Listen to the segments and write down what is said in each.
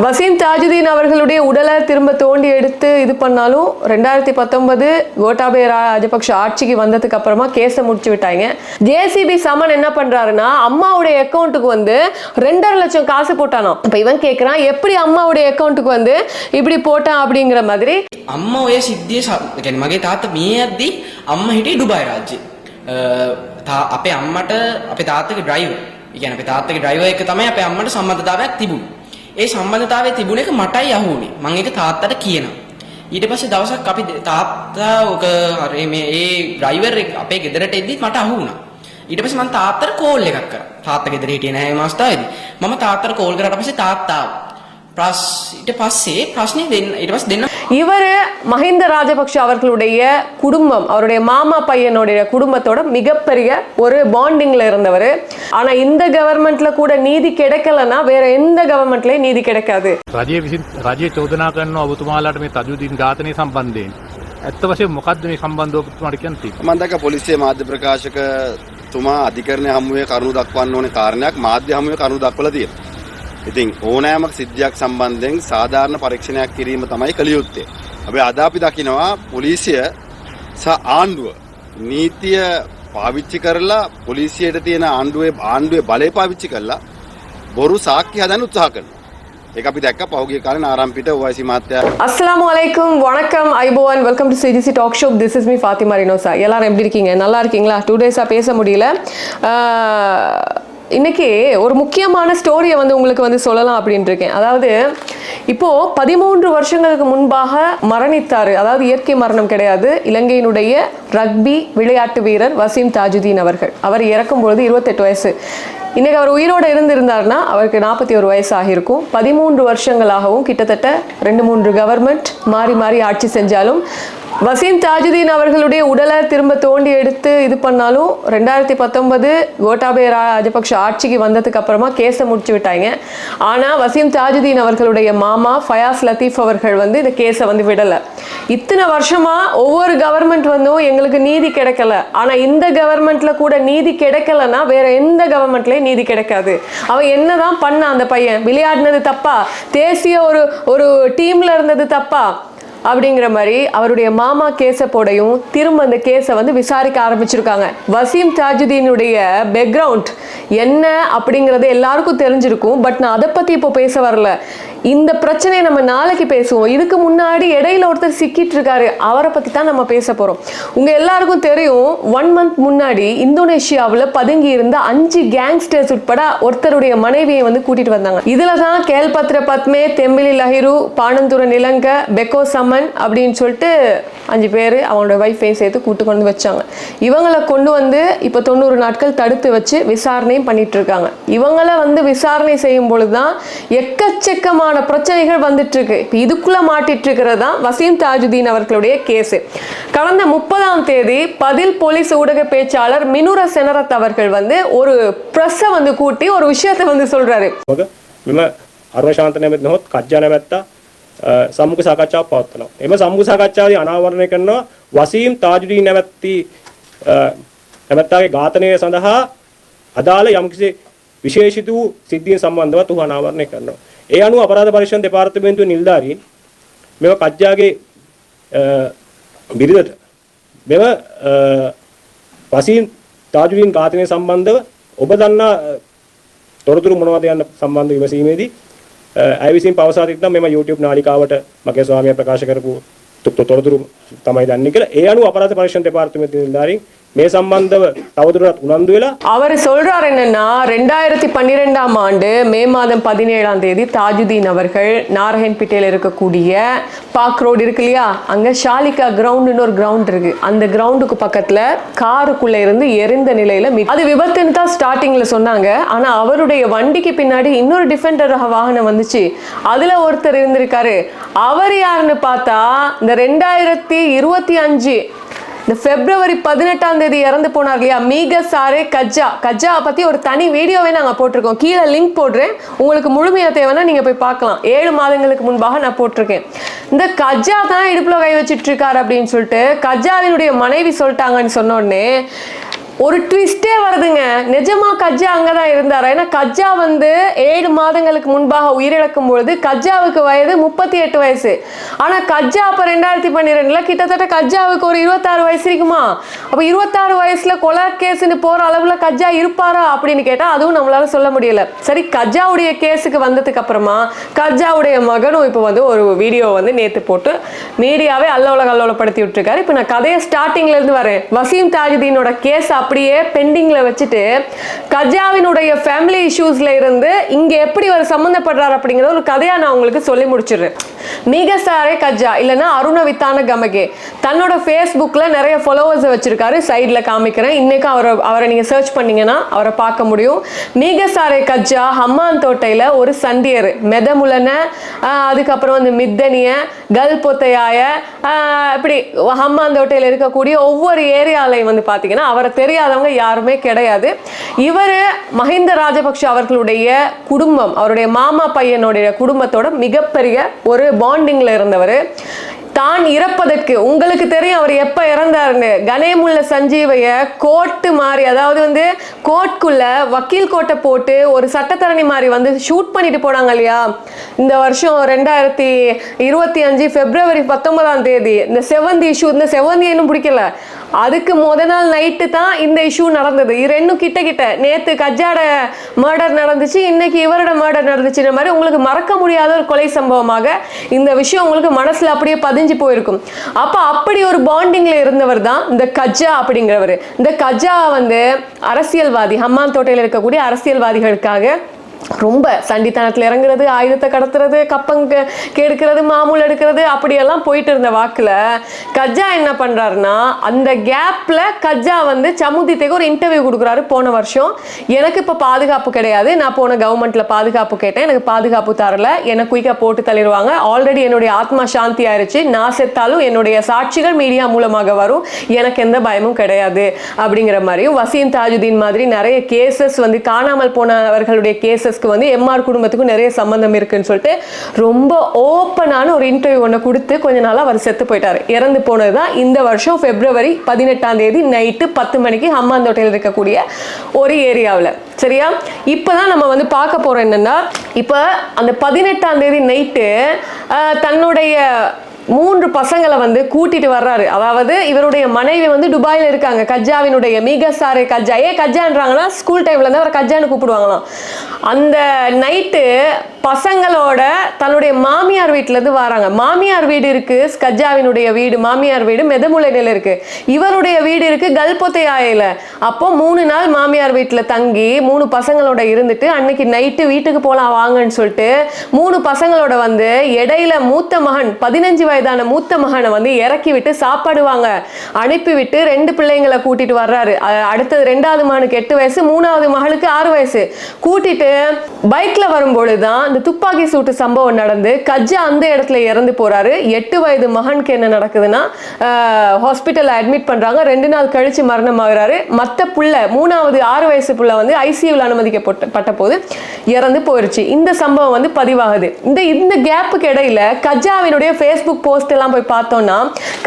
வசீம் தாஜுதீன் அவர்களுடைய உடலை திரும்ப தோண்டி எடுத்து இது பண்ணாலும் ரெண்டாயிரத்தி பத்தொன்பது கோட்டாபய ராஜபக்ஷ ஆட்சிக்கு வந்ததுக்கு அப்புறமா கேஸை முடிச்சு விட்டாங்க ஜேசிபி சமன் என்ன பண்றாருன்னா அம்மாவுடைய அக்கௌண்ட்டுக்கு வந்து ரெண்டரை லட்சம் காசு போட்டானாம் இப்ப இவன் கேக்குறான் எப்படி அம்மாவுடைய அக்கௌண்ட்டுக்கு வந்து இப்படி போட்டான் அப்படிங்கிற மாதிரி අම්ම ඔය සිද්ධිය ස- ගැන මගේ තාත්ත මේ අද්දි අම්ම හිටේ ඩුබයි රාජ්‍ය අපේ අම්මට අපේ තාත්තක ඩ්‍රයිව ඉගැන අපේ තාත්තක ඩ්‍රයිව එක තමයි අපේ අම්මට සම්බන්ධතාවයක් තිබුණ ඒ සම්බන්ධතාවය තිබුණ එක මටයි අහුනේ මං එක තාත්තට කියනවා. ඊට පස්සේ දවසක් අපි දෙ- තාත්තා ඕක හරි මේ ඒ ඩ්‍රයිවර් එක අපේ ගෙදරට එද්දිත් මට අහුණා. ඊට පස්සේ මං තාත්තට කෝල් එකක් කරා. තාත්තා ගෙදර හිටියේ නැහැ මේ අවස්ථාවේදී. මම තාත්තට කෝල් කරාට පස්සේ තාත්තා ආවා. ප්‍රස් ඊට පස්සේ ප්‍රශ්නේ දෙන්න ඊට පස්සේ දෙන්න இவர் மஹிந்த ராஜபக்ஷ அவர்களுடைய குடும்பம் அவருடைய மாமா பையனுடைய குடும்பத்தோட மிகப்பெரிய ஒரு பாண்டிங்ல இருந்தவர் ஆனா இந்த கவர்மெண்ட்ல கூட நீதி கிடைக்கலன்னா வேற எந்த கவர்மெண்ட்லயும் நீதி கிடைக்காது රජය විසින් රජය චෝදනා කරන්න ඔබතුමාලාට මේ තජුදීන් ඝාතනය සම්බන්ධයෙන්. ඇත්ත වශයෙන් මොකක්ද මේ සම්බන්ධව ඔබතුමාට කියන්න තියෙන්නේ? මම දැක්ක පොලිසිය මාධ්‍ය ප්‍රකාශකතුමා අධිකරණය හමුවේ කරුණු දක්වන්න ඕනේ කාරණයක් මාධ්‍ය හමුවේ කරුණු දක්වලා තියෙනවා. ඉතින් ඕනෑම සිද්ධියක් සම්බන්ධයෙන් සාධාරණ පරීක්ෂණයක් කිරීම තමයි කළ යුත්තේ. හැබැයි අද අපි දකිනවා පොලිසිය සහ ආණ්ඩුව නීතිය පාවිච්චි කරලා පොලිසියට තියෙන ආණ්ඩුවේ ආණ්ඩුවේ බලය පාවිච්චි කරලා බොරු සාක්ෂි හදන්න උත්සාහ කරනවා. ඒක අපි දැක්ක පහුගිය කාලේ ආරම්භිත OIC මහත්තයා அஸ்ஸலாமு அலைக்கும் வணக்கம் ஐபோவன் welcome to CGC talk shop this is me Fathima Rinosa எல்லாரும் எப்படி இருக்கீங்க நல்லா இருக்கீங்களா டூ டேஸாக பேச முடியல ஆஹ், இன்னைக்கு ஒரு முக்கியமான ஸ்டோரியை வந்து உங்களுக்கு வந்து சொல்லலாம் அப்படின்ட்டு இருக்கேன் அதாவது இப்போ பதிமூன்று வருஷங்களுக்கு முன்பாக மரணித்தார். அதாவது இயற்கை மரணம் கிடையாது. இலங்கையினுடைய ரக்பி விளையாட்டு வீரர் வசீம் தாஜுதீன் அவர்கள். அவர் இறக்கும் பொழுது இருபத்தெட்டு வயசு. இன்னைக்கு அவர் உயிரோடு இருந்திருந்தார்னா அவருக்கு நாற்பத்தி ஒரு வயசு ஆகியிருக்கும். பதிமூன்று வருஷங்களாகவும் கிட்டத்தட்ட ரெண்டு மூன்று கவர்மெண்ட் மாறி மாறி ஆட்சி செஞ்சாலும் வசீம் தாஜுதீன் அவர்களுடைய உடலை திரும்ப தோண்டி எடுத்து இது பண்ணாலும் ரெண்டாயிரத்தி பத்தொன்பது கோட்டாபய ராஜபக்ஷ ஆட்சிக்கு வந்ததுக்கு அப்புறமா கேஸை முடிச்சு விட்டாங்க. ஆனால் வசீம் தாஜுதீன் அவர்களுடைய மாமா ஃபயாஸ் லத்தீஃப் அவர்கள் வந்து இந்த கேஸை வந்து விடலை. இத்தனை வருஷமா ஒவ்வொரு கவர்மெண்ட் வந்தும் எங்களுக்கு நீதி கிடைக்கல. ஆனால் இந்த கவர்மெண்ட்ல கூட நீதி கிடைக்கலன்னா வேற எந்த கவர்மெண்ட்லேயும் நீதி கிடைக்காது. அவன் என்னதான் பண்ண அந்த பையன்? விளையாடினது தப்பா? தேசிய ஒரு ஒரு டீம்ல இருந்தது தப்பா? அப்படிங்கிற மாதிரி அவருடைய மாமா கேசப்போடையும் போடையும் திரும்ப அந்த கேஸை வந்து விசாரிக்க ஆரம்பிச்சிருக்காங்க. வசீம் தாஜுதீனுடைய பேக்ரவுண்ட் என்ன அப்படிங்கிறது எல்லாருக்கும் தெரிஞ்சிருக்கும் பட் நான் அதை பத்தி இப்போ பேச வரல. இந்த பிரச்சனையை நம்ம நாளைக்கு பேசுவோம். இதுக்கு முன்னாடி இடையில ஒருத்தர் சிக்கிட்டு இருக்காரு அவரை பத்தி தான் நம்ம பேச போறோம். உங்க எல்லாருக்கும் தெரியும் ஒன் மந்த் முன்னாடி இந்தோனேஷியாவில் பதுங்கி இருந்த அஞ்சு கேங்ஸ்டர்ஸ் உட்பட ஒருத்தருடைய மனைவியை வந்து கூட்டிட்டு வந்தாங்க. இதில் தான் கேல்பத்ர பத்மே தெம்பிலி லஹிரு பானந்துர நிலங்க பெக்கோ சமன் அப்படின்னு சொல்லிட்டு அஞ்சு பேர் அவங்களோட ஒய்ஃபையும் சேர்த்து கூட்டு கொண்டு வச்சாங்க. இவங்களை கொண்டு வந்து இப்போ தொண்ணூறு நாட்கள் தடுத்து வச்சு விசாரணையும் பண்ணிட்டு இருக்காங்க. இவங்களை வந்து விசாரணை செய்யும் பொழுது தான் எக்கச்சக்கமான பிரச்சனைகள் வந்துட்டு இருக்கு இப்போ இதுக்குள்ள மாட்டிட்டு இருக்கிறது தான் வசீம் தாஜுதீன் அவர்களுடைய கேஸ் கடந்த முப்பதாம் தேதி பதில் போலீஸ் ஊடக பேச்சாளர் மினுர செனரத் அவர்கள் வந்து ஒரு ப்ரெஸ்ஸை வந்து கூட்டி ஒரு விஷயத்தை வந்து சொல்றாரு මග මෙම අර්වශාන්ත නැමැත් නොහොත් කජ්ජා නැමැත්තා අ, සම්මුඛ සාකච්ඡාවක් පවත්වනවා. එම සම්මුඛ සාකච්ඡාවේ අනාවරණය කරනවා වසීම් තාජුඩීන් නැමැත්ති අ, නැමැත්තාගේ ඝාතනය සඳහා අදාළ යම්කිසි විශේෂිත වූ සිද්ධීන් සම්බන්ධව ඔහු අනාවරණය කරනවා. ඒ අනුව අපරාධ පරීක්ෂණ දෙපාර්තමේන්තුවේ නිලධාරීන් මෙම කජ්ජාගේ අ, බිරිඳට මෙම අ, වසීම් තාජුඩීන් ඝාතනය සම්බන්ධව ඔබ දන්නා අ, තොරතුරු මොනවද යන්න සම්බන්ධ විමසීමේදී අ, ඇය විසින් පවසා තිබෙනවා මෙම YouTube නාලිකාවට මගේ ස්වාමියා ප්‍රකාශ කරපු තො- තො- තොරතුරු තමයි දන්නේ කියලා. ඒ අනුව අපරාධ පරීක්ෂණ දෙපාර්තමේන්තුවේ නිලධාරීන් මේ සම්බන්ධව තවදුරටත් උනන්දු වෙලා அவர் சொல்றார் என்னன்னா ரெண்டாயிரத்தி பன்னிரெண்டாம் ஆண்டு மே மாதம் பதினேழாம் தேதி தாஜுதீன் அவர்கள் நாராயண்பேட்டையில் இருக்கக்கூடிய பாக் ரோடு இருக்கு இல்லையா அங்க ஷாலிகா கிரவுண்டுன்னு ஒரு கிரவுண்ட் இருக்கு அந்த கிரவுண்டுக்கு பக்கத்துல காருக்குள்ள இருந்து எரிந்த நிலையில மீ- அது விபத்துன்னு தான் ஸ்டார்டிங்ல சொன்னாங்க ஆனா அவருடைய வண்டிக்கு பின்னாடி இன்னொரு டிஃபெண்டர் வாகனம் வந்துச்சு அதுல ஒருத்தர் இருந்திருக்காரு அவர் யாருன்னு பார்த்தா இந்த ரெண்டாயிரத்தி இருபத்தி அஞ்சு இந்த பிப்ரவரி பதினெட்டாம் தேதி இறந்து போனார் இல்லையா? மீக சாரே கஜ்ஜா கஜ்ஜா பற்றி ஒரு தனி வீடியோவே நாங்கள் போட்டிருக்கோம். கீழே லிங்க் போடுறேன். உங்களுக்கு முழுமையாக தேவைன்னா நீங்கள் போய் பார்க்கலாம். ஏழு மாதங்களுக்கு முன்பாக நான் போட்டிருக்கேன். இந்த கஜ்ஜா தான் இடுப்பில் கை வச்சுட்டு இருக்காரு அப்படின்னு சொல்லிட்டு கஜ்ஜாவினுடைய மனைவி சொல்லிட்டாங்கன்னு சொன்ன உடனே ஒரு ட்விஸ்டே வருதுங்க. நிஜமா கஜ்ஜா அங்கதான் இருந்தாரா? ஏன்னா கஜ்ஜா வந்து ஏழு மாதங்களுக்கு முன்பாக உயிரிழக்கும் பொழுது கஜ்ஜாவுக்கு வயது முப்பத்தி எட்டு வயசு. ஆனா கஜ்ஜா அப்ப ரெண்டாயிரத்தி பன்னிரெண்டுல கிட்டத்தட்ட கஜ்ஜாவுக்கு ஒரு இருபத்தாறு வயசு இருக்குமா? அப்ப இருபத்தாறு வயசுல கொலை கேஸ்னு போற அளவுல கஜ்ஜா இருப்பாரா அப்படின்னு கேட்டா அதுவும் நம்மளால சொல்ல முடியல. சரி கஜ்ஜாவுடைய கேஸுக்கு வந்ததுக்கு அப்புறமா கஜாவுடைய மகனும் இப்போ வந்து ஒரு வீடியோ வந்து நேத்து போட்டு மீடியாவே அல்லோல கல்லோலப்படுத்தி விட்டுருக்காரு. இப்போ நான் கதையை ஸ்டார்டிங்ல இருந்து வரேன். வசீம் தாஜுதீனோட கேஸ் அப்படியே பெண்டிங்கில் வச்சுட்டு கஜாவினுடைய ஃபேமிலி இஷ்யூஸ்ல இருந்து இங்கே எப்படி அவர் சம்மந்தப்படுறாரு அப்படிங்கிற ஒரு கதையாக நான் உங்களுக்கு சொல்லி முடிச்சிடுறேன். மீகசாரே கஜா இல்லைன்னா அருணவித்தான கமகே. தன்னோட ஃபேஸ்புக்கில் நிறைய ஃபாலோவர்ஸ் வச்சுருக்காரு சைடில் காமிக்கிறேன். இன்றைக்கும் அவரை அவரை நீங்கள் சர்ச் பண்ணிங்கன்னா அவரை பார்க்க முடியும். மீகசாரே கஜா ஹம்மான் தோட்டையில் ஒரு சண்டியர். மெதமுலனை அதுக்கப்புறம் வந்து மித்தனிய கல் பொத்தையாய இப்படி ஹம்மான் தோட்டையில் இருக்கக்கூடிய ஒவ்வொரு ஏரியாலையும் வந்து பார்த்தீங்கன்னா அவரை தெரியாதவங்க யாருமே கிடையாது. இவர் மஹிந்த ராஜபக்ஷ அவர்களுடைய குடும்பம் அவருடைய மாமா பையனுடைய குடும்பத்தோட மிகப்பெரிய ஒரு பாண்டிங்ல இருந்தவர். தான் இறப்பதற்கு உங்களுக்கு தெரியும் அவர் எப்ப இறந்தாருன்னு கணேமுள்ள சஞ்சீவைய கோட்டு மாதிரி அதாவது வந்து கோட்குள்ள வக்கீல் கோட்டை போட்டு ஒரு சட்டத்தரணி மாதிரி வந்து ஷூட் பண்ணிட்டு போனாங்க இல்லையா? இந்த வருஷம் ரெண்டாயிரத்தி இருபத்தி அஞ்சு பிப்ரவரி பத்தொன்பதாம் தேதி இந்த செவந்தி இஷ்யூ இந்த செவந்தி இன்னும் பிடிக்கல. அதுக்கு முத நாள் நைட்டு தான் இந்த இஷ்யூ நடந்தது. இது ரெண்டும் கிட்ட கிட்ட நேற்று கஜாட மர்டர் நடந்துச்சு இன்னைக்கு இவரோட மர்டர் நடந்துச்சுன்ற மாதிரி உங்களுக்கு மறக்க முடியாத ஒரு கொலை சம்பவமாக இந்த விஷயம் உங்களுக்கு மனசில் அப்படியே பதிஞ்சு போயிருக்கும். அப்போ அப்படி ஒரு பாண்டிங்கில் இருந்தவர் தான் இந்த கஜா அப்படிங்கிறவர். இந்த கஜா வந்து அரசியல்வாதி ஹம்மான் தோட்டையில் இருக்கக்கூடிய அரசியல்வாதிகளுக்காக ரொம்ப சண்டித்தனத்தில் இறங்குறது ஆயுதத்தை கடத்துறது கப்பங்க கெடுக்கிறது மாமூல் எடுக்கிறது அப்படியெல்லாம் போயிட்டு இருந்த வாக்குல கஜா என்ன பண்றாருன்னா அந்த கேப்ல கஜா வந்து சமுதித்தைக்கு ஒரு இன்டர்வியூ கொடுக்குறாரு போன வருஷம். எனக்கு இப்போ பாதுகாப்பு கிடையாது. நான் போன கவர்மெண்ட்ல பாதுகாப்பு கேட்டேன். எனக்கு பாதுகாப்பு தரல. என்னை குயிக்காக போட்டு தள்ளிடுவாங்க. ஆல்ரெடி என்னுடைய ஆத்மா சாந்தி ஆயிருச்சு. நான் செத்தாலும் என்னுடைய சாட்சிகள் மீடியா மூலமாக வரும். எனக்கு எந்த பயமும் கிடையாது. அப்படிங்கிற மாதிரியும் வசீம் தாஜுதீன் மாதிரி நிறைய கேசஸ் வந்து காணாமல் போனவர்களுடைய கேசஸ்க்கு வந்து எம்ஆர் குடும்பத்துக்கும் நிறைய சம்பந்தம் இருக்குன்னு சொல்லிட்டு ரொம்ப ஓப்பனான ஒரு இன்டர்வியூ ஒன்று கொடுத்து கொஞ்ச நாளாக அவர் செத்து போயிட்டாரு. இறந்து போனது தான் இந்த வருஷம் பிப்ரவரி பதினெட்டாம் தேதி நைட்டு பத்து மணிக்கு ஹம்மாந்தோட்டையில் இருக்கக்கூடிய ஒரு ஏரியாவில். சரியா? இப்போதான் நம்ம வந்து பார்க்க போறோம் என்னன்னா இப்போ அந்த பதினெட்டாம் தேதி நைட்டு தன்னுடைய மூன்று பசங்களை வந்து கூட்டிட்டு வர்றாரு. அதாவது இவருடைய மனைவி வந்து துபாயில இருக்காங்க. கஜாவினுடைய சாரு கஜா. ஏ கஜான்றாங்கன்னா ஸ்கூல் டைம்ல இருந்து அவர் கஜான்னு கூப்பிடுவாங்களாம். அந்த நைட்டு பசங்களோட தன்னுடைய மாமியார் வீட்டுல இருந்து வராங்க. மாமியார் வீடு இருக்கு கஜாவினுடைய வீடு மாமியார் வீடு மெதமுலையில இருக்கு. இவருடைய வீடு இருக்கு கல்பொத்தை ஆயில அப்போ மூணு நாள் மாமியார் வீட்டுல தங்கி மூணு பசங்களோட இருந்துட்டு அன்னைக்கு நைட்டு வீட்டுக்கு போலாம் வாங்கன்னு சொல்லிட்டு மூணு பசங்களோட வந்து இடையில மூத்த மகன் பதினஞ்சு வயதான மூத்த மகனை வந்து இறக்கி விட்டு சாப்பாடு வாங்க அனுப்பி ரெண்டு பிள்ளைங்களை கூட்டிட்டு வர்றாரு. அடுத்தது ரெண்டாவது மகனுக்கு எட்டு வயசு மூணாவது மகளுக்கு ஆறு வயசு. கூட்டிட்டு பைக்ல வரும்பொழுது தான் இந்த துப்பாக்கி சூட்டு சம்பவம் நடந்து கஜ்ஜா அந்த இடத்துல இறந்து போறாரு. எட்டு வயது மகனுக்கு என்ன நடக்குதுன்னா ஹாஸ்பிட்டல்ல அட்மிட் பண்றாங்க. ரெண்டு நாள் கழிச்சு மரணம் ஆகுறாரு. மத்த புள்ள மூணாவது ஆறு வயசு புள்ள வந்து ஐசியூவில் அனுமதிக்கப்பட்ட போது இறந்து போயிருச்சு. இந்த சம்பவம் வந்து பதிவாகுது. இந்த இந்த கேப்புக்கு இடையில கஜாவினுடைய ஃபேஸ்புக் போஸ்ட் எல்லாம் போய் பார்த்தோம்னா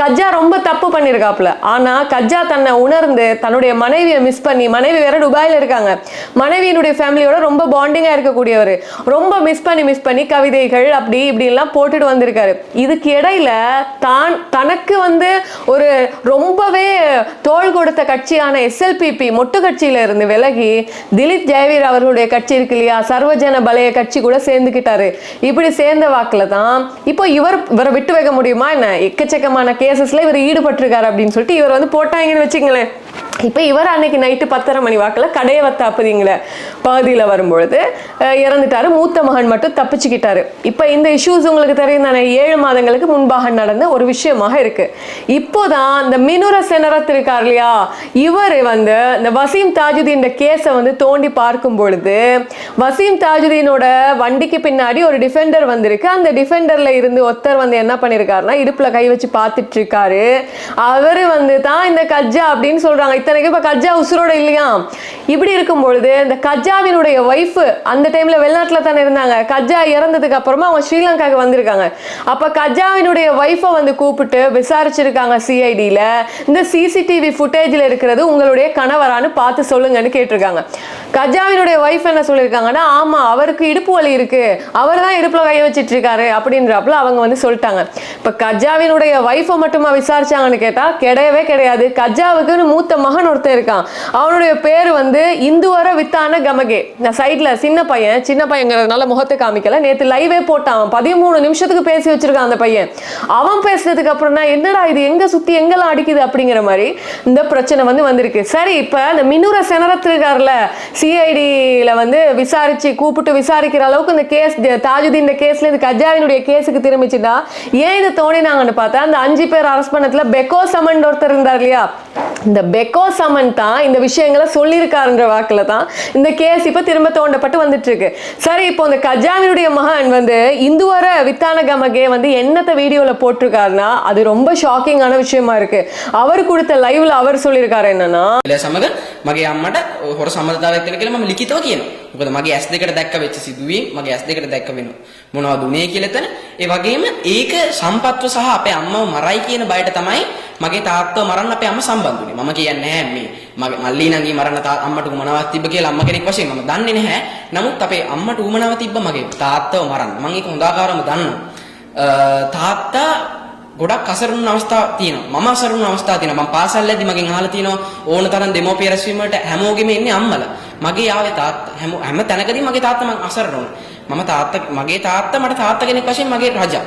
கஜா ரொம்ப தப்பு பண்ணியிருக்காப்புல ஆனா கஜா தன்னை உணர்ந்து தன்னுடைய மனைவியை மிஸ் பண்ணி மனைவி வேற துபாயில இருக்காங்க. மனைவியினுடைய ஃபேமிலியோட ரொம்ப பாண்டிங்கா இருக்கக்கூடியவர். ரொம்ப மிஸ் பண்ணி மிஸ் பண்ணி கவிதைகள் அப்படி இப்படி போட்டுட்டு வந்திருக்காரு. இதுக்கு இடையில தான் தனக்கு வந்து ஒரு ரொம்பவே தோள் கொடுத்த கட்சியான எஸ்எல்பிபி மொட்டு கட்சியில இருந்து விலகி திலீப் ஜெயவீர் அவர்களுடைய கட்சி இருக்கு இல்லையா? சர்வஜன பலைய கட்சி கூட சேர்ந்துக்கிட்டாரு இப்படி சேர்ந்த வாக்குல தான் இப்போ இவர் இவரை விட்டு வைக்க முடியுமா என்ன? எக்கச்சக்கமான கேசஸ்ல இவர் ஈடுபட்டிருக்காரு அப்படின்னு சொல்லிட்டு இவர் வந்து போட்டாங்கன்னு வச்சுங்களேன் இப்போ இவர் அன்னைக்கு நைட்டு பத்தரை மணி வாக்கில் கடையவத்தாப்புதிங்கிற பகுதியில் வரும்பொழுது அஹ், இறந்துட்டாரு. மூத்த மகன் மட்டும் தப்பிச்சுக்கிட்டாரு. இப்போ இந்த இஷ்யூஸ் உங்களுக்கு தெரியும் தானே? ஏழு மாதங்களுக்கு முன்பாக நடந்த ஒரு விஷயமாக இருக்கு. இப்போதான் இந்த மினுர செனரத் இருக்கார் இல்லையா? இவர் வந்து இந்த வசீம் தாஜுதீன் கேஸை வந்து தோண்டி பார்க்கும் பொழுது வசீம் தாஜுதீனோட வண்டிக்கு பின்னாடி ஒரு டிஃபெண்டர் வந்திருக்கு. அந்த டிஃபெண்டரில் இருந்து ஒருத்தர் வந்து என்ன பண்ணியிருக்காருன்னா இடுப்பில் கை வச்சு பார்த்துட்டு இருக்காரு. அவர் வந்து தான் இந்த கஜ்ஜா அப்படின்னு சொல்கிறாங்க இத்தனை இத்தனைக்கும் இப்போ கஜ்ஜா உசுரோட இல்லையா? இப்படி இருக்கும் பொழுது இந்த கஜ்ஜாவினுடைய ஒய்ஃப் அந்த டைம்ல வெளிநாட்டில் தானே இருந்தாங்க. கஜ்ஜா இறந்ததுக்கு அப்புறமா அவங்க ஸ்ரீலங்காவுக்கு வந்திருக்காங்க. அப்போ கஜ்ஜாவினுடைய ஒய்ஃபை வந்து கூப்பிட்டு விசாரிச்சிருக்காங்க சிஐடியில் இந்த சிசிடிவி ஃபுட்டேஜில் இருக்கிறது உங்களுடைய கணவரான்னு பார்த்து சொல்லுங்கன்னு கேட்டிருக்காங்க. கஜ்ஜாவினுடைய ஒய்ஃப் என்ன சொல்லியிருக்காங்கன்னா ஆமாம் அவருக்கு இடுப்பு வலி இருக்கு. அவர் தான் இடுப்பில் கையை வச்சிட்டு இருக்காரு அப்படின்றப்பல அவங்க வந்து சொல்லிட்டாங்க. இப்போ கஜ்ஜாவினுடைய ஒய்ஃபை மட்டுமா விசாரிச்சாங்கன்னு கேட்டால் கிடையவே கிடையாது. கஜ்ஜாவுக்குன்னு மூத்த மகன் ஒருத்தன் இருக்கான். அவனுடைய பேர் வந்து இந்துவர வித்தான கமகே. நான் சைட்ல சின்ன பையன் சின்ன பையங்கிறதுனால முகத்தை காமிக்கல. நேற்று லைவே போட்டான் அவன். பதிமூணு நிமிஷத்துக்கு பேசி வச்சிருக்கான் அந்த பையன். அவன் பேசினதுக்கு அப்புறம் தான் என்னடா இது எங்க சுத்தி எங்கெல்லாம் அடிக்குது அப்படிங்கிற மாதிரி இந்த பிரச்சனை வந்து வந்திருக்கு. சரி இப்ப இந்த மினுர செனரத்திருக்கார்ல சிஐடியில வந்து விசாரிச்சு கூப்பிட்டு விசாரிக்கிற அளவுக்கு இந்த கேஸ் தாஜுதீன் இந்த கேஸ்ல இந்த கஜாவினுடைய கேஸுக்கு திரும்பிச்சுட்டா ஏன் இதை தோணினாங்கன்னு பார்த்தா அந்த அஞ்சு பேர் அரெஸ்ட் பண்ணத்துல பெக்கோ சமன் ஒருத்தர் இருந்தார் இல்லையா? இந்த பெக்கோ சமன் தான் இந்த விஷயங்களை சொல்லியிருக்காருன்ற வாக்குல தான் இந்த கேஸ் இப்ப திரும்ப தோண்டப்பட்டு வந்துட்டு இருக்கு சரி இப்போ இந்த கஜாவினுடைய மகன் வந்து இந்துவர வித்தான கமகே வந்து என்னத்த வீடியோல போட்டிருக்காருன்னா அது ரொம்ப ஷாக்கிங்கான விஷயமா இருக்கு அவர் கொடுத்த லைவ்ல அவர் சொல்லியிருக்காரு என்னன்னா එල සමග මගේ අම්මට හොර සම්බන්ධතාවයක් තියෙන කියලා මම ලිඛිතව කියනවා. මොකද මගේ ඇස් දෙකට දැක්ක වෙච්ච සිදුවීම් මගේ ඇස් දෙකට දැක්ක වෙනවා. මොනවද උනේ කියලා එතන. ඒ වගේම ඒක සම්පත්ව සහ අපේ අම්මව මරයි කියන බයට තමයි මගේ තාත්තව මරන්න අපේ අම්ම සම්බන්ධ වුනේ. මම කියන්නේ නැහැ මේ මගේ මල්ලී නංගි මරන්න තා අම්මට උමනාවක් තිබ්බ කියලා අම්ම කෙනෙක් වශයෙන් මම දන්නේ නැහැ. නමුත් අපේ අම්මට උමනාව තිබ්බ මගේ තාත්තව මරන්න. මම ඒක හොඳාකාරව දන්නවා. අ, තාත්තා ගොඩක් අසරුණු අවස්ථා තියෙනවා මම අසරුණු අවස්ථා තියෙනවා මම පාසල් යද්දි මගෙන් අහලා තියෙනවා ඕන තරම් දෙමෝපිය රැස්වීම වලට හැමෝගෙම ඉන්නේ අම්මලා මගේ ආවේ තාත්තා හැම හැම තැනකදී මගේ තාත්තා මං අසරණ වුණා මම තාත්තා මගේ තාත්තා මට තාත්තා කෙනෙක් වශයෙන් මගේ රජා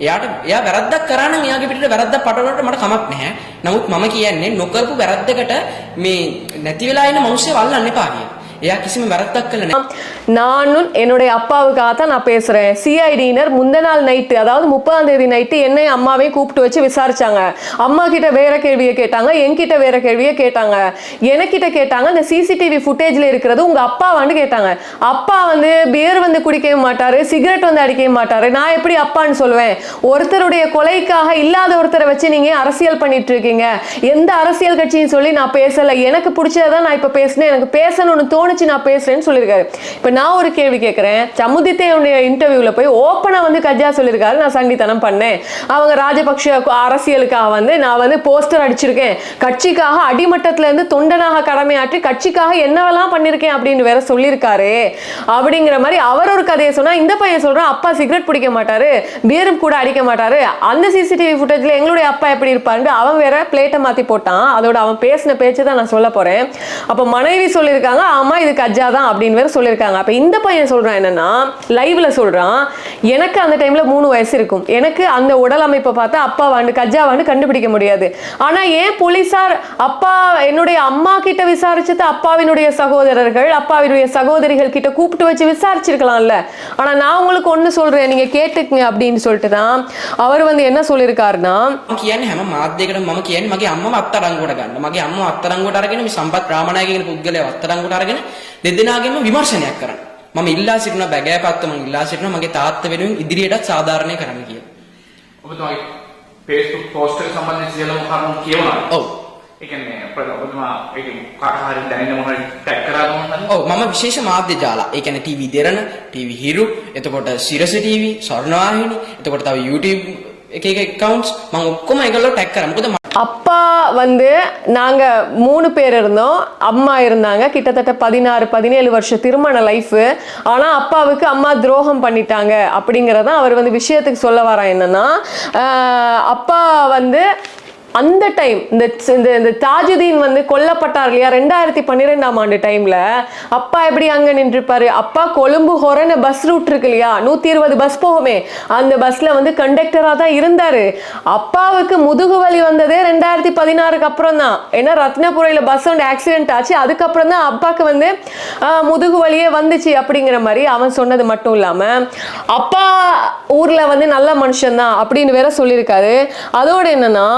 එයාට එයා වැරද්දක් කරා නම් එයාගේ පිටට වැරද්දක් පටවලට මට කමක් නැහැ. නමුත් මම කියන්නේ නොකරපු වැරද්දකට මේ නැති වෙලා ඉන්න මිනිස්සු වල්ලන්න එපා කියලා. நானும் என்னுடைய அப்பாவுக்காக தான் நான் பேசுறேன். சிஐடியினர் முந்த நாள் நைட்டு அதாவது முப்பதாம் தேதி நைட்டு என்னை அம்மாவையும் கூப்பிட்டு வச்சு விசாரிச்சாங்க. அம்மா கிட்ட வேற கேள்வியை கேட்டாங்க என்கிட்ட வேற கேள்வியை கேட்டாங்க. எனக்கிட்ட கேட்டாங்க அந்த சிசிடிவி ஃபுட்டேஜ்ல இருக்கிறது உங்க அப்பாவான்னு கேட்டாங்க. அப்பா வந்து பேர் வந்து குடிக்கவே மாட்டாரு சிகரெட் வந்து அடிக்கவே மாட்டாரு. நான் எப்படி அப்பான்னு சொல்லுவேன்? ஒருத்தருடைய கொலைக்காக இல்லாத ஒருத்தரை வச்சு நீங்க அரசியல் பண்ணிட்டு இருக்கீங்க? எந்த அரசியல் கட்சியும் சொல்லி நான் பேசல. எனக்கு பிடிச்சதான் நான் இப்ப பேசினேன். எனக்கு பேசணும்னு தோணு வச்சு நான் பேசுறேன்னு சொல்லியிருக்காரு. இப்ப நான் ஒரு கேள்வி கேட்குறேன் சமுதித்தையுடைய இன்டர்வியூல போய் ஓப்பனாக வந்து கஜா சொல்லியிருக்காரு. நான் சண்டித்தனம் பண்ணேன். அவங்க ராஜபக்ஷ அரசியலுக்காக வந்து நான் வந்து போஸ்டர் அடிச்சிருக்கேன். கட்சிக்காக அடிமட்டத்துல இருந்து தொண்டனாக கடமையாற்றி கட்சிக்காக என்னவெல்லாம் பண்ணிருக்கேன் அப்படின்னு வேற சொல்லியிருக்காரு. அப்படிங்கிற மாதிரி அவர் ஒரு கதையை சொன்னா இந்த பையன் சொல்றான் அப்பா சிகரெட் பிடிக்க மாட்டாரு பீரும் கூட அடிக்க மாட்டாரு. அந்த சிசிடிவி ஃபுட்டேஜ்ல எங்களுடைய அப்பா எப்படி இருப்பாருன்னு அவன் வேற பிளேட்டை மாத்தி போட்டான். அதோட அவன் பேசின பேச்சு தான் நான் சொல்ல போகிறேன் அப்ப மனைவி சொல்லியிருக்காங்க ஆமாம் இது கஜா தான் அப்படின்னு வேற சொல்லியிருக்காங்க அப்ப இந்த பையன் சொல்றான் என்னன்னா லைவ்ல சொல்றான் எனக்கு அந்த டைம்ல மூணு வயசு இருக்கும் எனக்கு அந்த உடல் அமைப்பை பார்த்தா அப்பா வாண்டு கஜா வாண்டு கண்டுபிடிக்க முடியாது ஆனா ஏன் போலீசார் அப்பா என்னுடைய அம்மா கிட்ட விசாரிச்சது அப்பாவினுடைய சகோதரர்கள் அப்பாவினுடைய சகோதரிகள் கிட்ட கூப்பிட்டு வச்சு விசாரிச்சிருக்கலாம்ல ஆனா நான் உங்களுக்கு ஒண்ணு சொல்றேன் நீங்க கேட்டுக்குங்க அப்படின்னு சொல்லிட்டு தான் அவர் வந்து என்ன சொல்லியிருக்காருன்னா මම කියන්නේ හැම මාධ්‍යයකටම මම කියන්නේ මගේ අම්මව අත්අඩංගුවට ගන්න. මගේ අම්මව අත්අඩංගුවට අරගෙන මේ සම්පත් රාමනායක කියන පුද්ගලයාව අත්අඩංගුවට අරගෙන දෙදෙනාගේම විමර්ශනයක් කරන්න. මම ඉල්ලා සිටින බැගෑපත්ව මම ඉල්ලා සිටින මගේ තාත්තා වෙනුවෙන් ඉදිරියටත් සාධාරණය කරන්න කියලා. ඔබතුමාගේ ෆේස්බුක් පෝස්ට් එක සම්බන්ධයෙන් සියලුම කරුණු කියවනවා. ඔව්. ඒ කියන්නේ ඔබතුමා ඒක කාට හරි දැනෙන මොහොත ටැග් කරලා දුන්නාද? ඔව් මම විශේෂ මාධ්‍ය ජාලා. ඒ කියන්නේ TV දෙරණ, TV හිරු, එතකොට සිරස TV, ස්වර්ණවාහිනී, එතකොට තව YouTube එක එක accounts මම ඔක්කොම ඒගොල්ලෝ ටැග් කරා. මොකද அப்பா வந்து நாங்கள் மூணு பேர் இருந்தோம். அம்மா இருந்தாங்க. கிட்டத்தட்ட பதினாறு பதினேழு வருஷம் திருமண லைஃபு ஆனால் அப்பாவுக்கு அம்மா துரோகம் பண்ணிட்டாங்க அப்படிங்கிறதான் அவர் வந்து விஷயத்துக்கு சொல்ல வர என்னன்னா அப்பா வந்து அந்த டைம் இந்த இந்த இந்த தாஜுதீன் வந்து கொல்லப்பட்டார் இல்லையா? ரெண்டாயிரத்தி பன்னிரெண்டாம் ஆண்டு டைம்ல அப்பா எப்படி அங்க நின்றுப்பாரு அப்பா கொழும்பு ஹொரன பஸ் ரூட் இருக்கு இல்லையா? நூத்தி இருபது பஸ் போகுமே. அந்த பஸ்ல வந்து கண்டக்டரா தான் இருந்தாரு. அப்பாவுக்கு முதுகு வலி வந்ததே ரெண்டாயிரத்தி பதினாறுக்கு அப்புறம் தான். ஏன்னா ரத்னபுரையில பஸ் வந்து ஆக்சிடென்ட் ஆச்சு. அதுக்கப்புறம் தான் அப்பாவுக்கு வந்து முதுகு வலியே வந்துச்சு அப்படிங்கிற மாதிரி அவன் சொன்னது மட்டும் இல்லாம அப்பா ஊர்ல வந்து நல்ல மனுஷன் தான் அப்படின்னு வேற சொல்லியிருக்காரு. அதோட என்னன்னா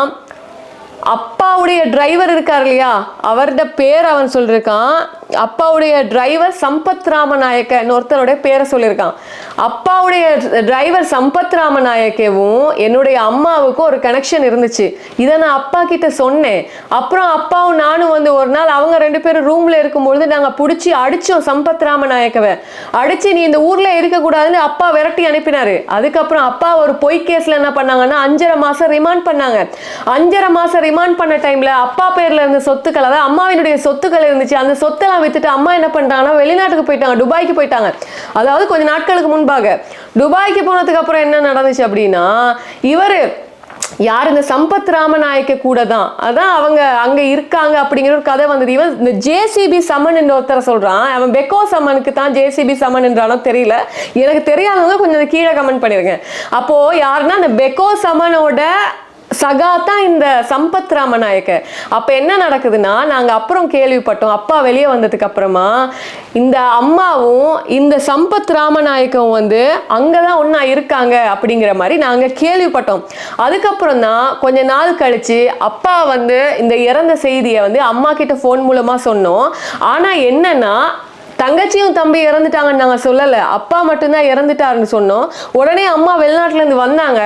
அப்பாவுடைய டிரைவர் இருக்கார் இல்லையா? அவரோட பேர் அவன் சொல்லியிருக்கான் அப்பாவுடைய டிரைவர் சம்பத் ராமநாயக்கன்னு ஒருத்தருடைய பேரை சொல்லியிருக்கான். அப்பாவுடைய டிரைவர் சம்பத் ராமநாயக்கவும் என்னுடைய அம்மாவுக்கும் ஒரு கனெக்ஷன் இருந்துச்சு. இதை நான் அப்பா கிட்ட சொன்னேன். அப்புறம் அப்பாவும் நானும் வந்து ஒரு நாள் அவங்க ரெண்டு பேரும் ரூம்ல இருக்கும்பொழுது நாங்கள் பிடிச்சி அடிச்சோம் சம்பத் ராமநாயக்கவை. அடிச்சு நீ இந்த ஊர்ல இருக்கக்கூடாதுன்னு அப்பா விரட்டி அனுப்பினாரு. அதுக்கப்புறம் அப்பா ஒரு பொய் கேஸ்ல என்ன பண்ணாங்கன்னா அஞ்சரை மாசம் ரிமாண்ட் பண்ணாங்க. அஞ்சரை மாசம் ரிமாண்ட் பண்ண டைம்ல அப்பா பேர்ல இருந்த சொத்துக்கள் அதாவது அம்மாவினுடைய சொத்துக்கள் இருந்துச்சு. அந்த சொத்தெல்லாம் வித்துட்டு அம்மா என்ன பண்ணிட்டாங்கன்னா வெளிநாட்டுக்கு போயிட்டாங்க துபாய்க்கு போயிட்டாங்க. அதாவது கொஞ்ச நாட்களுக்கு முன்பாக துபாய்க்கு போனதுக்கு அப்புறம் என்ன நடந்துச்சு அப்படின்னா இவரு யார் இந்த சம்பத் ராமநாயக்க கூட தான். அதான் அவங்க அங்கே இருக்காங்க அப்படிங்கிற ஒரு கதை வந்தது. இவன் இந்த ஜேசிபி சமன் என்ற ஒருத்தரை சொல்கிறான் அவன் பெக்கோ சமனுக்கு தான் ஜேசிபி சமன் என்றாலும் தெரியல. எனக்கு தெரியாதவங்க கொஞ்சம் கீழே கமெண்ட் பண்ணிருங்க. அப்போது யாருன்னா அந்த பெக்கோ சமனோட சகா தான் இந்த சம்பத் ராமநாயக்க. அப்ப என்ன நடக்குதுன்னா நாங்க அப்புறம் கேள்விப்பட்டோம். அப்பா வெளியே வந்ததுக்கு அப்புறமா இந்த அம்மாவும் இந்த சம்பத் ராமநாயக்கம் வந்து அங்கதான் ஒன்றா இருக்காங்க அப்படிங்கிற மாதிரி நாங்க கேள்விப்பட்டோம். அதுக்கப்புறம் தான் கொஞ்ச நாள் கழிச்சு அப்பா வந்து இந்த இறந்த செய்தியை வந்து அம்மா கிட்ட ஃபோன் மூலமா சொன்னோம். ஆனா என்னன்னா தங்கச்சியும் தம்பி இறந்துட்டாங்கன்னு நாங்கள் சொல்லலை. அப்பா மட்டும்தான் இறந்துட்டாருன்னு சொன்னோம். உடனே அம்மா வெளிநாட்டிலேருந்து வந்தாங்க.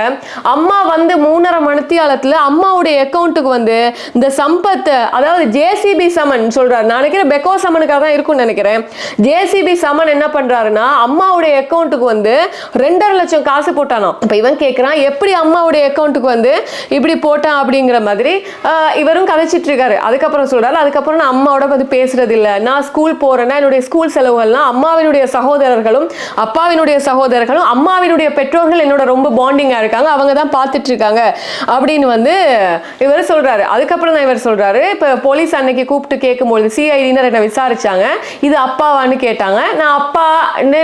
அம்மா வந்து மூணரை மணித்தியாலத்தில் அம்மாவுடைய அக்கௌண்ட்டுக்கு வந்து இந்த சம்பத் அதாவது ஜேசிபி சமன் சொல்றாரு. நான் நினைக்கிறேன் பெக்கோ சமனுக்காக தான் இருக்கும்னு நினைக்கிறேன். ஜேசிபி சமன் என்ன பண்றாருன்னா அம்மாவுடைய அக்கௌண்ட்டுக்கு வந்து ரெண்டரை லட்சம் காசு போட்டானோ இப்போ இவன் கேட்குறான் எப்படி அம்மாவுடைய அக்கௌண்ட்டுக்கு வந்து இப்படி போட்டான்? அப்படிங்கிற மாதிரி இவரும் கதைச்சிட்டு இருக்காரு. அதுக்கப்புறம் சொல்றாரு. அதுக்கப்புறம் நான் அம்மாவோட வந்து பேசுறது இல்லை. நான் ஸ்கூல் போகிறேன்னா என்னுடைய ஸ்கூல் செலவுகள்லாம் அம்மாவினுடைய சகோதரர்களும் அப்பாவினுடைய சகோதரர்களும் அம்மாவினுடைய பெற்றோர்கள் என்னோட ரொம்ப பாண்டிங்கா இருக்காங்க. அவங்க தான் பார்த்துட்டு இருக்காங்க அப்படின்னு வந்து இவர் சொல்றாரு. அதுக்கப்புறம் தான் இவர் சொல்றாரு. இப்போ போலீஸ் அன்னைக்கு கூப்பிட்டு கேட்கும்பொழுது சிஐடினர் என்னை விசாரிச்சாங்க. இது அப்பாவான்னு கேட்டாங்க. நான் அப்பா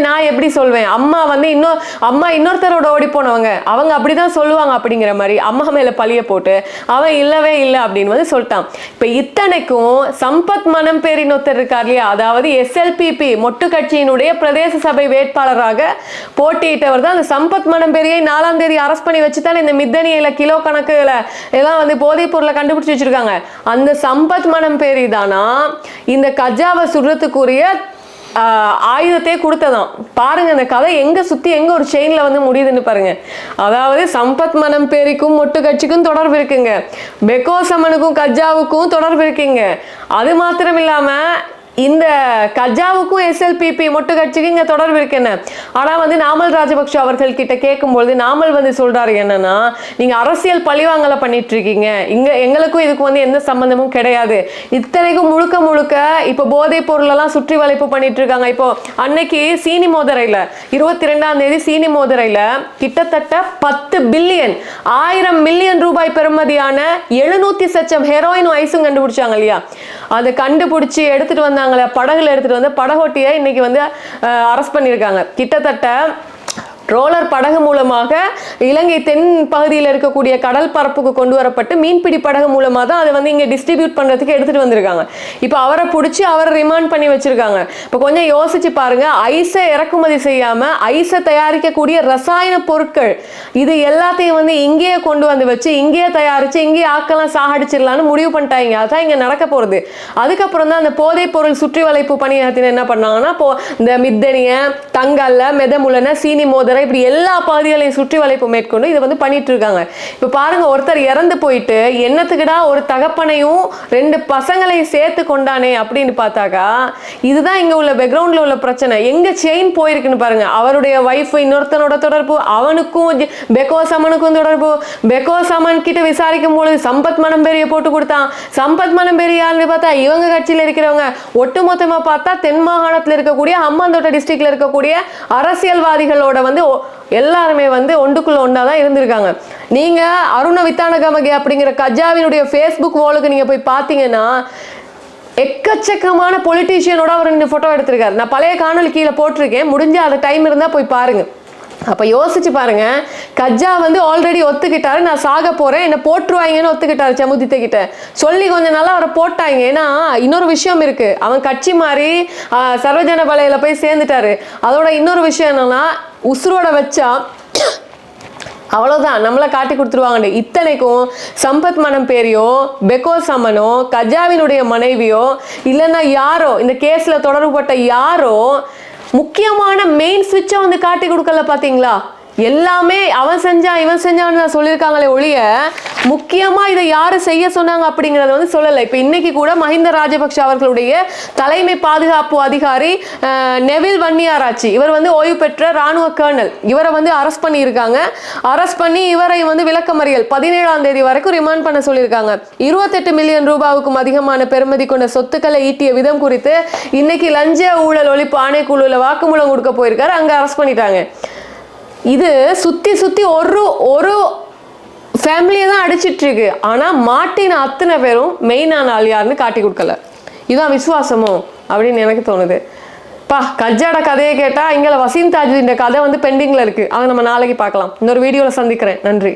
நான் எப்படி சொல்வேன்? அம்மா வந்து இன்னும் அம்மா இன்னொருத்தரோட ஓடி போனவங்க அவங்க அப்படிதான் சொல்லுவாங்க அப்படிங்கிற மாதிரி அம்மா மேல பழிய போட்டு அவன் இல்லவே இல்லை அப்படின்னு வந்து சொல்லிட்டான். இப்ப இத்தனைக்கும் சம்பத் மனம் பேரின் ஒருத்தர் இருக்கார் இல்லையா? அதாவது எஸ்எல்பி எஸ்எல்பிபி மொட்டு கட்சியினுடைய பிரதேச சபை வேட்பாளராக போட்டியிட்டவர் தான் அந்த சம்பத் மனம் பெரியை நாலாம் தேதி அரெஸ்ட் பண்ணி வச்சு தான் இந்த மித்தனியில கிலோ கணக்குல எல்லாம் வந்து போதைப் பொருளை கண்டுபிடிச்சு வச்சிருக்காங்க. அந்த சம்பத் மனம் பேரி தானா இந்த கஜாவை சுடுறதுக்குரிய ஆயுதத்தையே கொடுத்ததாம் பாருங்க அந்த கதை எங்க சுத்தி எங்க ஒரு செயின்ல வந்து முடியுதுன்னு பாருங்க. அதாவது சம்பத் மனம் பேரிக்கும் மொட்டு கட்சிக்கும் தொடர்பு இருக்குங்க. பெக்கோ சமனுக்கும் கஜாவுக்கும் தொடர்பு இருக்குங்க. அது மாத்திரம் இல்லாம இந்த கஜாவுக்கும் எஸ்எல்பிபி மொட்டு கட்சிக்கு இங்கே தொடர்பு இருக்கு என்ன? ஆனால் வந்து நாமல் ராஜபக்ஷ அவர்கள் கிட்ட கேட்கும்பொழுது நாமல் வந்து சொல்றாரு என்னன்னா நீங்க அரசியல் பழிவாங்கலை பண்ணிட்டு இருக்கீங்க இங்க எங்களுக்கும் இதுக்கு வந்து எந்த சம்பந்தமும் கிடையாது. இத்தனைக்கும் முழுக்க முழுக்க இப்போ போதைப் பொருளெல்லாம் சுற்றி வளைப்பு பண்ணிட்டு இருக்காங்க இப்போ அன்னைக்கு சீனி மோதரையில் இருபத்தி ரெண்டாம் தேதி சீனி மோதரையில் கிட்டத்தட்ட பத்து பில்லியன் ஆயிரம் மில்லியன் ரூபாய் பெறுமதியான எழுநூத்தி சச்சம் ஹெரோயின் ஐஸும் கண்டுபிடிச்சாங்க இல்லையா? அதை கண்டுபிடிச்சி எடுத்துட்டு வந்தாங்களே படகுல எடுத்துட்டு வந்து படகோட்டியை இன்னைக்கு வந்து அரெஸ்ட் பண்ணியிருக்காங்க. கிட்டத்தட்ட ரோலர் படகு மூலமாக இலங்கை தென் பகுதியில் இருக்கக்கூடிய கடல் பரப்புக்கு கொண்டு வரப்பட்டு மீன்பிடி படகு மூலமாக தான் அதை வந்து இங்கே டிஸ்ட்ரிபியூட் பண்ணுறதுக்கு எடுத்துகிட்டு வந்திருக்காங்க. இப்போ அவரை பிடிச்சி அவரை ரிமாண்ட் பண்ணி வச்சுருக்காங்க. இப்போ கொஞ்சம் யோசிச்சு பாருங்கள் ஐஸை இறக்குமதி செய்யாமல் ஐஸை தயாரிக்கக்கூடிய ரசாயன பொருட்கள் இது எல்லாத்தையும் வந்து இங்கேயே கொண்டு வந்து வச்சு இங்கேயே தயாரித்து இங்கேயே ஆக்கெல்லாம் சாகடிச்சிடலான்னு முடிவு பண்ணிட்டாங்க. அதுதான் இங்கே நடக்க போகிறது அதுக்கப்புறம் தான் அந்த போதைப் பொருள் சுற்றி வளைப்பு பணியாற்றின என்ன பண்ணாங்கன்னா இப்போ இந்த மித்தனியை தங்கல்ல மெதமுலனை சீனி மோதரை இப்படி எல்லா பகுதிகளையும் சுற்றி வளைப்பு மேற்கொண்டு இதை வந்து பண்ணிட்டு இருக்காங்க இப்போ பாருங்க ஒருத்தர் இறந்து போயிட்டு என்னத்துக்குடா ஒரு தகப்பனையும் ரெண்டு பசங்களையும் சேர்த்து கொண்டானே அப்படின்னு பார்த்தாக்கா இதுதான் இங்க உள்ள பேக்ரவுண்டில் உள்ள பிரச்சனை. எங்க செயின் போயிருக்குன்னு பாருங்க. அவருடைய ஒய்ஃப் இன்னொருத்தனோட தொடர்பு அவனுக்கும் பெக்கோ சமனுக்கும் தொடர்பு. பெக்கோ சமன் கிட்ட விசாரிக்கும் பொழுது சம்பத் மனம்பெரிய போட்டு கொடுத்தான். சம்பத் மனம் யாருன்னு பார்த்தா இவங்க கட்சியில் இருக்கிறவங்க. ஒட்டுமொத்தமாக பார்த்தா தென் மாகாணத்தில் இருக்கக்கூடிய அம்மாந்தோட்டை டிஸ்ட்ரிக்ட்ல இருக்கக்கூடிய அரசியல்வாதிகளோட வந்து எல்லாருமே வந்து ஒன்றுக்குள்ள ஒன்றா தான் இருந்திருக்காங்க. நீங்க அருண வித்தானகமகே அப்படிங்கிற கஜாவினுடைய ஃபேஸ்புக் வாலுக்கு நீங்க போய் பார்த்தீங்கன்னா எக்கச்சக்கமான பொலிட்டீஷியனோட அவர் ரெண்டு ஃபோட்டோ எடுத்திருக்காரு. நான் பழைய காணொளி கீழே போட்டிருக்கேன். முடிஞ்ச அந்த டைம் இருந்தால் போய் பாருங்கள் அப்போ யோசிச்சு பாருங்க. கஜ்ஜா வந்து ஆல்ரெடி ஒத்துக்கிட்டாரு. நான் சாக போறேன். என்ன போட்டுருவாங்கன்னு ஒத்துக்கிட்டாரு சமுதித்த கிட்ட. சொல்லி கொஞ்ச நாளாக அவரை போட்டாங்க. ஏன்னா இன்னொரு விஷயம் இருக்கு. அவன் கட்சி மாறி சர்வஜன பலையில போய் சேர்ந்துட்டாரு. அதோட இன்னொரு விஷயம் என்னன்னா உசுரோட வச்சா அவ்வளோதான் நம்மளை காட்டி கொடுத்துருவாங்க இத்தனைக்கும் சம்பத் மனம் பேரையோ பெக்கோ சமனோ கஜாவினுடைய மனைவியோ இல்லைன்னா யாரோ இந்த கேஸில் தொடர்புபட்ட யாரோ முக்கியமான மெயின் ஸ்விட்சை வந்து காட்டி கொடுக்கல பார்த்தீங்களா எல்லாமே அவன் செஞ்சான் இவன் செஞ்சான்னு தான் சொல்லியிருக்காங்களே ஒழிய முக்கியமாக இதை யார் செய்ய சொன்னாங்க அப்படிங்கிறத வந்து சொல்லலை. இப்போ இன்னைக்கு கூட மஹிந்த ராஜபக்ஷ அவர்களுடைய தலைமை பாதுகாப்பு அதிகாரி நெவில் வன்னியாராச்சி இவர் வந்து ஓய்வு பெற்ற ராணுவ கர்னல். இவரை வந்து அரெஸ்ட் பண்ணியிருக்காங்க. அரெஸ்ட் பண்ணி இவரை வந்து விளக்கமறியல் பதினேழாம் தேதி வரைக்கும் ரிமாண்ட் பண்ண சொல்லியிருக்காங்க. இருபத்தெட்டு மில்லியன் ரூபாவுக்கும் அதிகமான பெருமதி கொண்ட சொத்துக்களை ஈட்டிய விதம் குறித்து இன்னைக்கு லஞ்ச ஊழல் ஒழிப்பு ஆணைக்குழுவில் வாக்குமூலம் கொடுக்க போயிருக்காரு. அங்கே அரெஸ்ட் பண்ணிட்டாங்க. இது சுத்தி சுத்தி ஒரு ஒரு ஃபேமிலியை தான் அடிச்சிட்டு இருக்கு ஆனா மாட்டின அத்தனை பேரும் மெயினான ஆள் யாருன்னு காட்டி கொடுக்கல. இதுதான் விசுவாசமோ அப்படின்னு எனக்கு தோணுது. பா கஜாட கதையை கேட்டா இங்கே வசீம் தாஜுதீன் கதை வந்து பெண்டிங்ல இருக்கு. அதை நம்ம நாளைக்கு பார்க்கலாம். இன்னொரு வீடியோவில் சந்திக்கிறேன். நன்றி.